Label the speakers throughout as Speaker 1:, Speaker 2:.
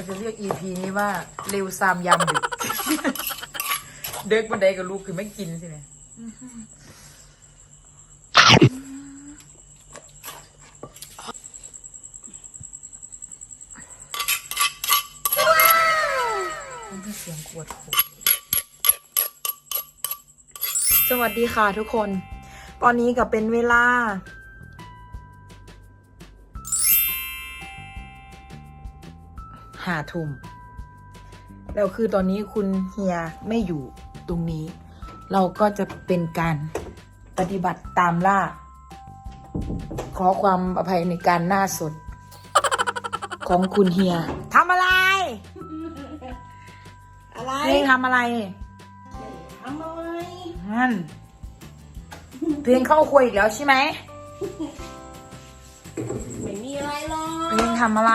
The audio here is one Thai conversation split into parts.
Speaker 1: เราจะเรียก EP นี้ว่าเร็วซามยามดึก เด็กบันไดกับลูกคือไม่กินใช่ไหมมันมีเสียงขวดขวดสวัสดีค่ะทุกคน ตอนนี้ก็เป็นเวลา หาทุ่มแล้วคือตอนนี้คุณเฮียไม่อยู่ตรงนี้ เราก็จะเป็นการปฏิบัติตามล่า ขอความอภัยในการหน้าสด ของคุณเฮียทำอะไร
Speaker 2: อะไร
Speaker 1: เพลงทำอะไร
Speaker 2: ทำอะไร
Speaker 1: นั่นเพลงเข้าครัวอีกแล้วใช่ไหม
Speaker 2: ไม่มีอะไรหรอ
Speaker 1: เพลงทำอะไร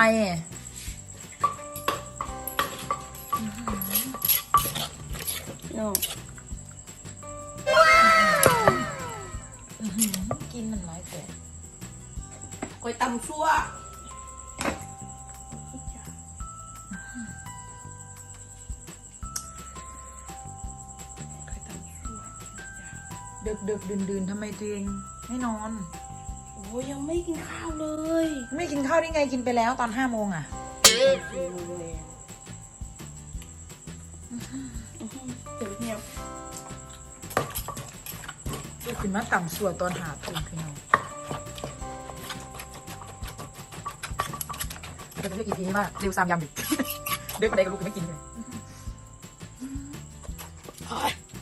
Speaker 2: กน้อง
Speaker 1: กินมันน้อยแต่
Speaker 2: คอยตำชั่ว
Speaker 1: ดึกดึกดื่นดื่นๆทำไมตัวเองไม่นอน
Speaker 2: โอ้ยยังไม่กินข้าวเลย
Speaker 1: ไม่กินข้าวได้ไงกินไปแล้วตอนห้าโมงอะ ขึ้นมาต่ำสวดตอนหาทุ่มพี่น้องเราจะเรียกอีพีนี้ว่าเร็วซามยามดึกเด็กบันไดกับลูกคือไม่กินเลย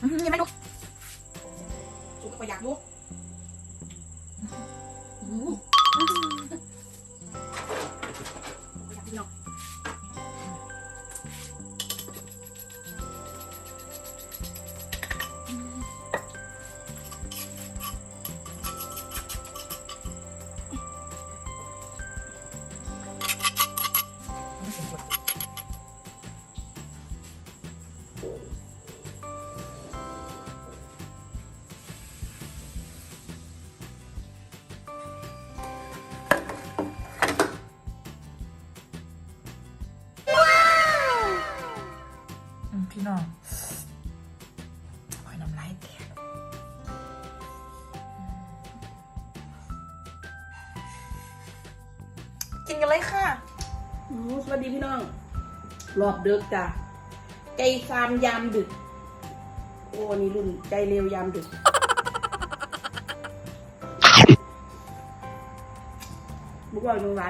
Speaker 1: อื้อหือยังไม่ลุก
Speaker 2: สุกประหยัดลูก พี่น้อง
Speaker 1: คอยน้ำลายแตกกินกันเลยค่ะ
Speaker 2: อืมสวัสดีพี่น้องรอบดึกจ้ะใจฟาร์มยามดึก โอ้นี่รุ่นใจเร็วยามดึกบุกบอยมึงไร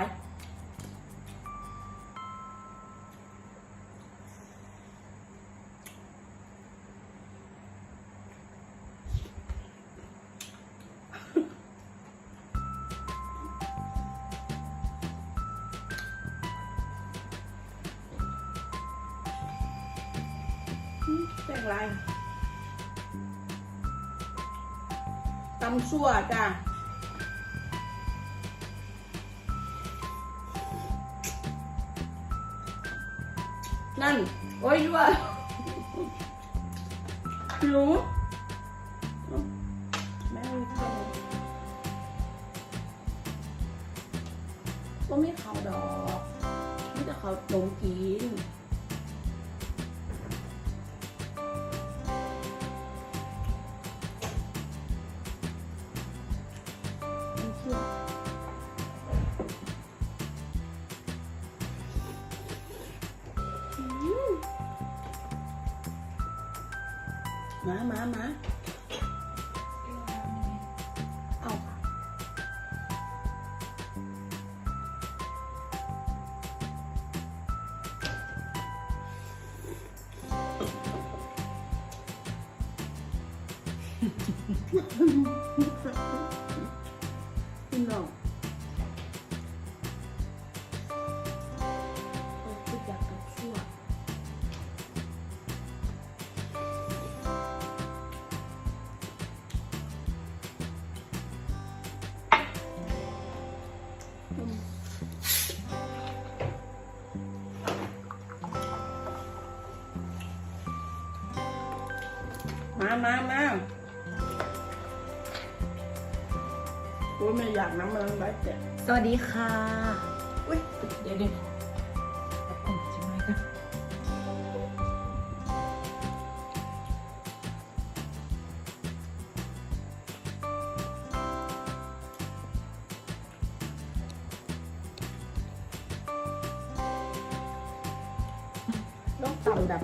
Speaker 2: แป้งไรตำซั่วจ้ะนั่น โอ้ยยั่วหนูแม่ไม่ข้าก็ไม่เขาวดอกไม่แต่เขาหลงกิน มามามาเมามามาโอ้ยไม่อยากน้ำมันไว้เจ็บ
Speaker 1: สวัสดีค่ะ อุ้ยเดี๋ยวเดี๋ยวำ
Speaker 2: แบบ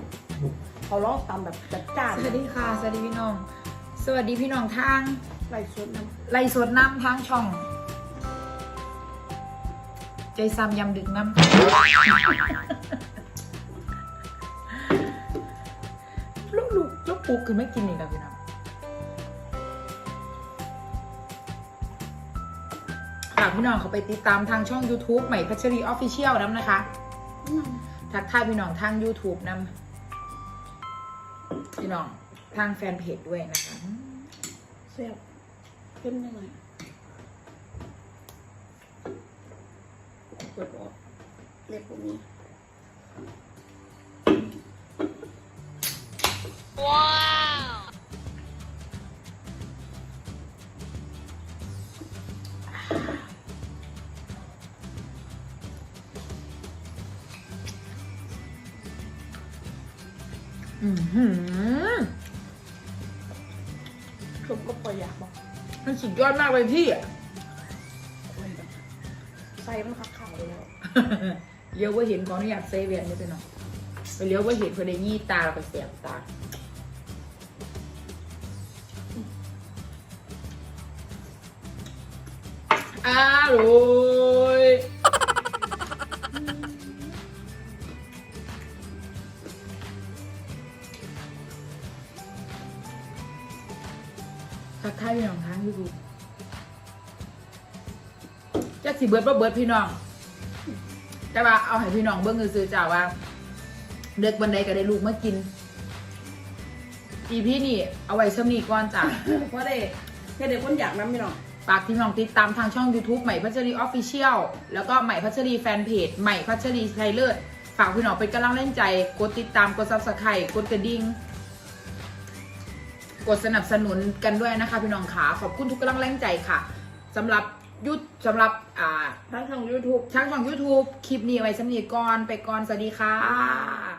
Speaker 2: เขาลองตำแบบจัดจ้าน
Speaker 1: สวัสดีค่ะ สวัสดีพี่น้อง สวัสดีพี่น้องทาง
Speaker 2: ไล่สดน้
Speaker 1: ไล่สดน้ำทางช่อง ใจซ้ำยำดึกน้ำลูกลูกลูกปุ๊กคือไม่กินอีกแล้วพี่น้องฝากพี่น้องเขาไปติดตามทางช่อง YouTube ใหม่พัชรีออฟฟิเชียลน้ำนะคะำ ทักทายพี่น้องทาง YouTube นำพี่น้องทางแฟนเพจด้วยนะคะ
Speaker 2: เสียบเข้มยังไงเปิดออกเล็บตรงนี้
Speaker 1: อือหือ
Speaker 2: ชมก็ปล่อยอยากบอก
Speaker 1: มันสุดยอดมากเลยพี่
Speaker 2: โอ้ยแบบใส่มันคักขาวเลยแล้ว
Speaker 1: เลี้ยวว่าเห็นขออนุญาตเซเวียนนี่ไปหน่อยไปเลี้ยวว่าเห็นคนได้ยี่ตาเราไปเสียบตาอร่อย ทักทายพี่น้องทางยูทูบจักสิเบิร์ดบ่เบิร์ดพี่น้อง แต่ว่าเอาให้พี่น้องเบิ่งซื้อๆจ้าว่าเด็กบันไดก็ได้ลูกมากิน อีพี่นี่เอาไว้สำนีก่อนจ้ะ
Speaker 2: เพราะได้แค่เด็กคนอยากน้ำไม่หรอก
Speaker 1: ฝากพี่น้องติดตามทางช่อง YouTube ใหม่พัชรีออฟฟิเชียลแล้วก็ใหม่พัชรีแฟนเพจใหม่พัชรีไทยเลิศฝากพี่น้องเป็นกำลังเล่นใจ กดติดตามกดซับสไครต์กดกระดิ่งก ดสนับสนุนกันด้วยนะคะพี่น้องขาขอบคุณทุกกำลังแรงใจค่ะสำหรับยุทธสำหรับอ่า
Speaker 2: ทั้งทาง YouTube
Speaker 1: ช่างของ YouTube คลิปนี้ไว้สำนีก่อนไปก่อนสวัสดีค่ะ